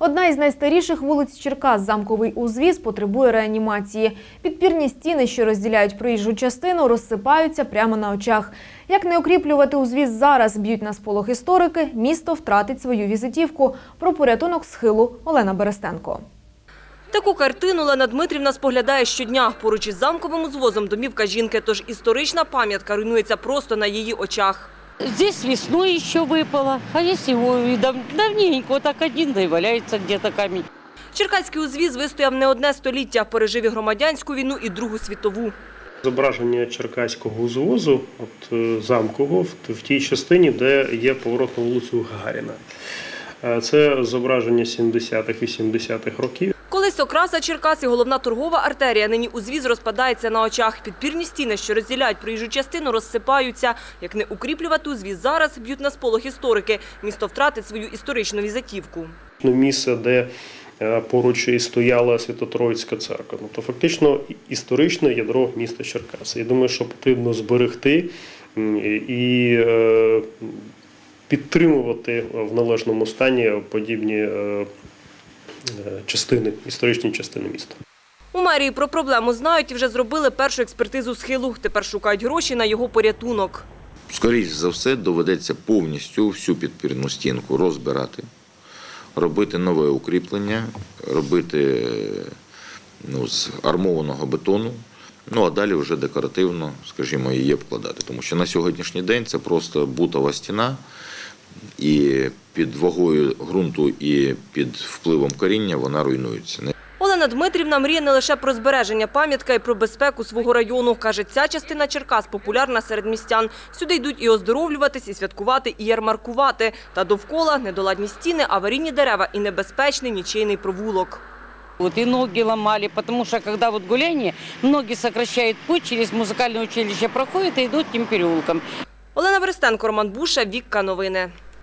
Одна із найстаріших вулиць Черкас, замковий узвіз, потребує реанімації. Підпірні стіни, що розділяють проїжджу частину, розсипаються прямо на очах. Як не укріплювати узвіз зараз, б'ють на сполох історики, місто втратить свою візитівку. Про порятунок схилу Олена Берестенко. Таку картину Лена Дмитрівна споглядає щодня. Поруч із замковим узвозом домівка жінки, тож історична пам'ятка руйнується просто на її очах. Здесь весной еще выпало, а есть его и дав- давненько, так один, да и валяется где-то камень. Черкаський узвіз вистояв не одне століття, пережив і громадянську війну, і Другу світову. Зображення черкаського узвозу, от е, замкового, в, тій частині, де є поворот на вулицю Гагаріна. Е, Це зображення 70-х, 80-х років. Колись окраса Черкас і головна торгова артерія, нині узвіз розпадається на очах. Підпірні стіни, що розділяють проїжджу частину, розсипаються. Як не укріплювати узвіз зараз, б'ють на сполох історики. Місто втратить свою історичну візитівку. Місце, де е, поруч і стояла Свято-Троїцька церква. То фактично історичне ядро міста Черкаси. Я думаю, що потрібно зберегти і е, підтримувати в належному стані подібні е, частини, історичні частини міста. У мерії про проблему знають і вже зробили першу експертизу схилу. Тепер шукають гроші на його порятунок. Скоріше за все, доведеться повністю всю підпірну стінку розбирати, робити нове укріплення, робити ну, з армованого бетону, ну а далі вже декоративно, скажімо, її обкладати. Тому що на сьогоднішній день це просто бутова стіна, і під вагою ґрунту і під впливом коріння вона руйнується. Олена Дмитрівна мріє не лише про збереження пам'ятка і про безпеку свого району. Каже, ця частина Черкас популярна серед містян. Сюди йдуть і оздоровлюватись, і святкувати, і ярмаркувати. Та довкола недоладні стіни, аварійні дерева і небезпечний нічийний провулок. Вот и ноги ломали, потому что когда вот гуляние, ноги сокращают путь, через музыкальное училище проходят и идут тем переулком. Олена Берестенко, Роман Буша, Вікка Новини.